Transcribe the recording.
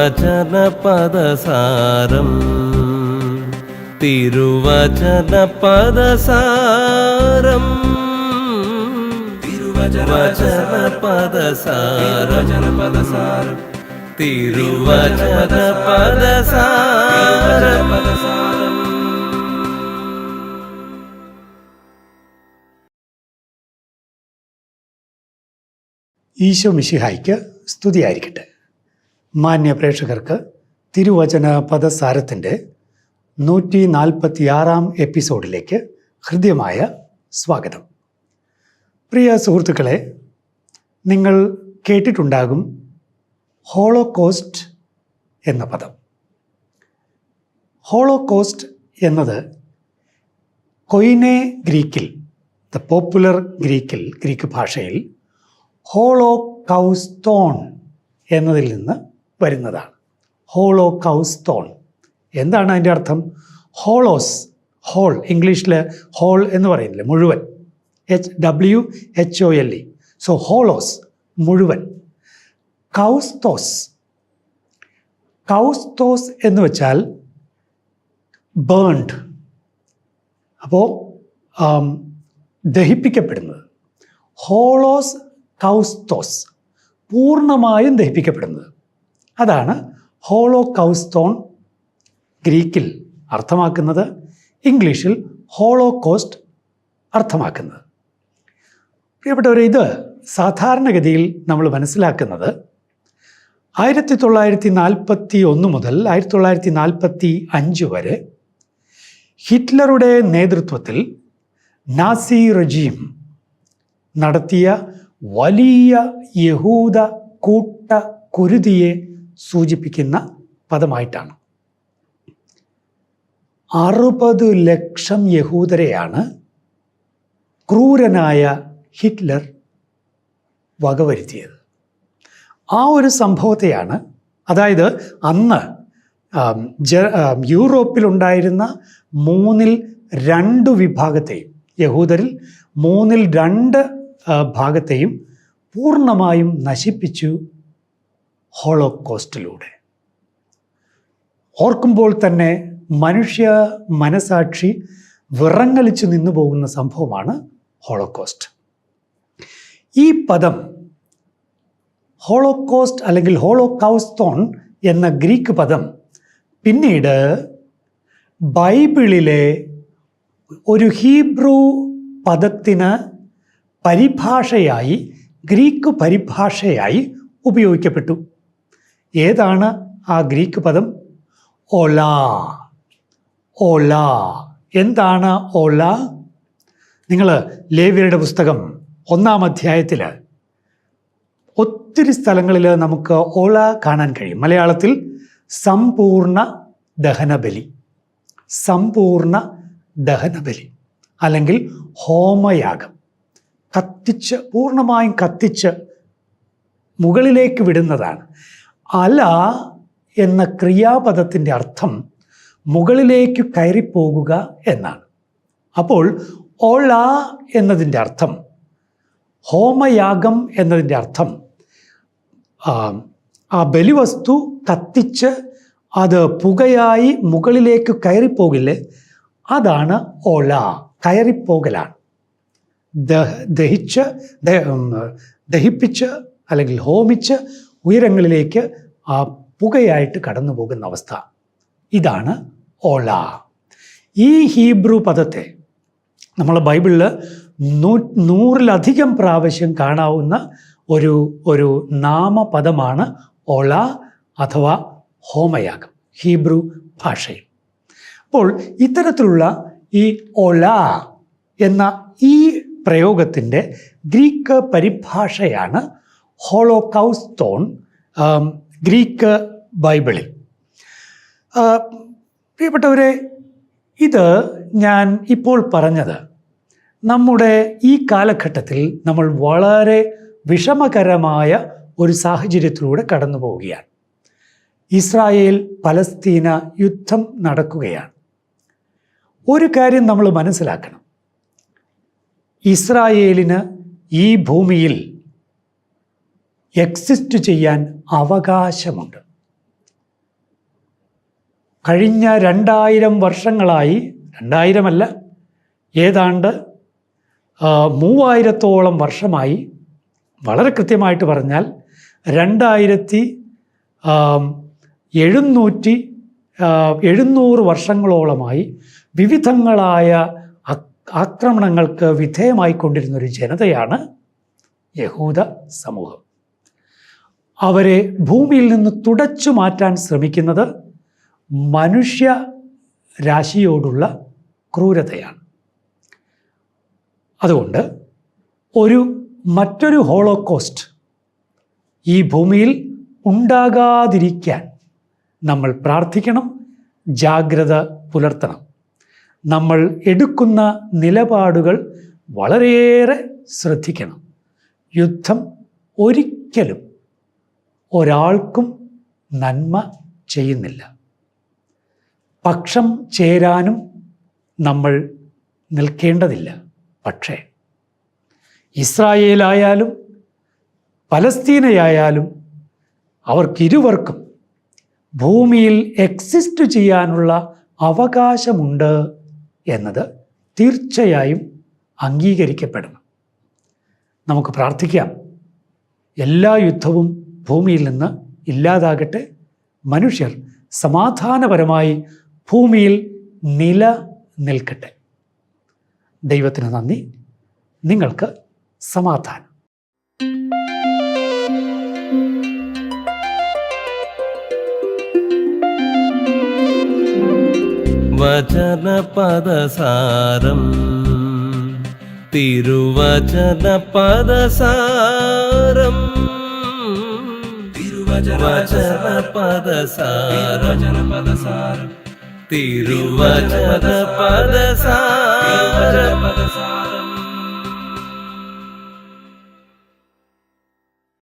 തിരുവചന പദസാരം തിരുവചന പദസാരം തിരുവചന പദസാരം തിരുവചന പദസാരം ഈശോ മിഷിഹായ്ക്ക് സ്തുതിയായിരിക്കട്ടെ. മാന്യ പ്രേക്ഷകർക്ക് തിരുവചന പദസാരത്തിന്റെ നൂറ്റി നാൽപ്പത്തിയാറാം എപ്പിസോഡിലേക്ക് ഹൃദ്യമായ സ്വാഗതം. പ്രിയ സുഹൃത്തുക്കളെ നിങ്ങൾ കേട്ടിട്ടുണ്ടാകും ഹോളോകോസ്റ്റ് എന്ന പദം. ഹോളോകോസ്റ്റ് എന്നത് കൊയിനെ ഗ്രീക്കിൽ ദ പോപ്പുലർ ഗ്രീക്കിൽ ഗ്രീക്ക് ഭാഷയിൽ ഹോളോ കൗസ്തോൺ എന്നതിൽ നിന്ന് വരുന്നതാണ്. ഹോളോ കൗസ്തോൺ എന്താണ് അതിന്റെ അർത്ഥം? ഹോളോസ് ഹോൾ ഇംഗ്ലീഷിൽ ഹോൾ എന്ന് പറയുന്നില്ല മുഴുവൻ. H W H O L E so ഹോളോസ് മുഴുവൻ. കൗസ്തോസ് കൗസ്തോസ് എന്ന് വെച്ചാൽ ബേൺഡ് അപ്പോൾ ദഹിപ്പിക്കപ്പെടുന്നത്. ഹോളോസ് കൗസ്തോസ് പൂർണമായും ദഹിപ്പിക്കപ്പെടുന്നത്. അതാണ് ഹോളോ കൗസ്തോൺ ഗ്രീക്കിൽ അർത്ഥമാക്കുന്നത് ഇംഗ്ലീഷിൽ ഹോളോ കോസ്റ്റ് അർത്ഥമാക്കുന്നത്. പ്രിയപ്പെട്ടവരെ ഇത് സാധാരണഗതിയിൽ നമ്മൾ മനസ്സിലാക്കുന്നത് ആയിരത്തി തൊള്ളായിരത്തി നാൽപ്പത്തി ഒന്ന് മുതൽ ആയിരത്തി തൊള്ളായിരത്തി നാൽപ്പത്തി അഞ്ച് വരെ ഹിറ്റ്ലറുടെ നേതൃത്വത്തിൽ നാസി റജീം നടത്തിയ വലിയ യഹൂദ കൂട്ട കുരുതിയെ സൂചിപ്പിക്കുന്ന പദമായിട്ടാണ്. അറുപത് ലക്ഷം യഹൂദരെയാണ് ക്രൂരനായ ഹിറ്റ്ലർ വകവരുത്തിയത്. ആ ഒരു സംഭവത്തെയാണ് അതായത് അന്ന് ജ- യൂറോപ്പിലുണ്ടായിരുന്ന മൂന്നിൽ രണ്ട് വിഭാഗത്തെയും യഹൂദരിൽ മൂന്നിൽ രണ്ട് ഭാഗത്തെയും പൂർണമായും നശിപ്പിച്ചു ഹോളോകോസ്റ്റിലൂടെ. ഓർക്കുമ്പോൾ തന്നെ മനുഷ്യ മനസാക്ഷി വിറങ്ങലിച്ചു നിന്നു പോകുന്ന സംഭവമാണ് ഹോളോകോസ്റ്റ്. ഈ പദം ഹോളോകോസ്റ്റ് അല്ലെങ്കിൽ ഹോളോകൗസ്തോൺ എന്ന ഗ്രീക്ക് പദം പിന്നീട് ബൈബിളിലെ ഒരു ഹീബ്രു പദത്തിന് പരിഭാഷയായി ഗ്രീക്ക് പരിഭാഷയായി ഉപയോഗിക്കപ്പെട്ടു. ഏതാണ് ആ ഗ്രീക്ക് പദം? ഒല ഒല എന്താണ് ഒല നിങ്ങൾ ലേവ്യരുടെ പുസ്തകം ഒന്നാം അധ്യായത്തിൽ ഒത്തിരി സ്ഥലങ്ങളിൽ നമുക്ക് ഓള കാണാൻ കഴിയും. മലയാളത്തിൽ സമ്പൂർണ ദഹനബലി. സമ്പൂർണ ദഹനബലി. അല്ലെങ്കിൽ ഹോമയാഗം. കത്തിച്ച് പൂർണമായും കത്തിച്ച് മുകളിലേക്ക് വിടുന്നതാണ്. അല എന്ന ക്രിയാപദത്തിന്റെ അർത്ഥം മുകളിലേക്ക് കയറിപ്പോകുക എന്നാണ്. അപ്പോൾ ഓള എന്നതിന്റെ അർത്ഥം ഹോമയാഗം എന്നതിന്റെ അർത്ഥം ആ, ബലിവസ്തു കത്തിച്ച് അത് പുകയായി മുകളിലേക്ക് കയറിപ്പോകില്ലേ അതാണ് ഓള കയറിപ്പോകലാണ്. ദഹ ദഹിച്ച് ദഹിപ്പിച്ച് അല്ലെങ്കിൽ ഹോമിച്ച് ഉയരങ്ങളിലേക്ക് ആ പുകയായിട്ട് കടന്നു പോകുന്ന അവസ്ഥ. ഇതാണ് ഓള. ഈ ഹീബ്രു പദത്തെ നമ്മൾ ബൈബിളിൽ നൂ നൂറിലധികം പ്രാവശ്യം കാണാവുന്ന ഒരു ഒരു നാമപദമാണ് ഒള അഥവാ ഹോമയാഗം ഹീബ്രു ഭാഷയിൽ. അപ്പോൾ ഇത്തരത്തിലുള്ള ഈ ഒല എന്ന ഈ പ്രയോഗത്തിന്റെ ഗ്രീക്ക് പരിഭാഷയാണ് ഹോളോകൗസ്തോൺ ഗ്രീക്ക് ബൈബിളിൽ. പ്രിയപ്പെട്ടവരെ ഇത് ഞാൻ ഇപ്പോൾ പറഞ്ഞത് നമ്മുടെ ഈ കാലഘട്ടത്തിൽ നമ്മൾ വളരെ വിഷമകരമായ ഒരു സാഹചര്യത്തിലൂടെ കടന്നു പോവുകയാണ് ഇസ്രായേൽ പലസ്തീന യുദ്ധം നടക്കുകയാണ്. ഒരു കാര്യം നമ്മൾ മനസ്സിലാക്കണം. ഇസ്രായേലിന് ഈ ഭൂമിയിൽ എക്സിസ്റ്റ് ചെയ്യാൻ അവകാശമുണ്ട്. കഴിഞ്ഞ രണ്ടായിരം വർഷങ്ങളായി രണ്ടായിരമല്ല ഏതാണ്ട് മൂവായിരത്തോളം വർഷമായി വളരെ കൃത്യമായിട്ട് പറഞ്ഞാൽ രണ്ടായിരത്തി എഴുന്നൂറ്റി എഴുന്നൂറ് വർഷങ്ങളോളമായി വിവിധങ്ങളായ ആക്രമണങ്ങൾക്ക് വിധേയമായിക്കൊണ്ടിരുന്നൊരു ജനതയാണ് യഹൂദ സമൂഹം. അവരെ ഭൂമിയിൽ നിന്ന് തുടച്ചു മാറ്റാൻ ശ്രമിക്കുന്നത് മനുഷ്യ രാശിയോടുള്ള ക്രൂരതയാണ്. അതുകൊണ്ട് ഒരു മറ്റൊരു ഹോളോകോസ്റ്റ് ഈ ഭൂമിയിൽ ഉണ്ടാകാതിരിക്കാൻ നമ്മൾ പ്രാർത്ഥിക്കണം ജാഗ്രത പുലർത്തണം. നമ്മൾ എടുക്കുന്ന നിലപാടുകൾ വളരെയേറെ ശ്രദ്ധിക്കണം. യുദ്ധം ഒരിക്കലും ഒരാൾക്കും നന്മ ചെയ്യുന്നില്ല. പക്ഷം ചേരാനും നമ്മൾ നിൽക്കേണ്ടതില്ല. പക്ഷേ ഇസ്രായേലായാലും പലസ്തീനയായാലും അവർക്കിരുവർക്കും ഭൂമിയിൽ എക്സിസ്റ്റ് ചെയ്യാനുള്ള അവകാശമുണ്ട് എന്നത് തീർച്ചയായും അംഗീകരിക്കപ്പെടണം. നമുക്ക് പ്രാർത്ഥിക്കാം. എല്ലാ യുദ്ധവും ഭൂമിയിൽ നിന്ന് ഇല്ലാതാകട്ടെ മനുഷ്യർ സമാധാനപരമായി ഭൂമിയിൽ നില നിൽക്കട്ടെ. ദൈവത്തിന് നന്ദി. നിങ്ങൾക്ക് സമാധാനം. വചന പദസാരം തിരുവചന തിരുവചനപദസാരം. వచన పద సారజన పద సార తిరువచన పద సార పద సార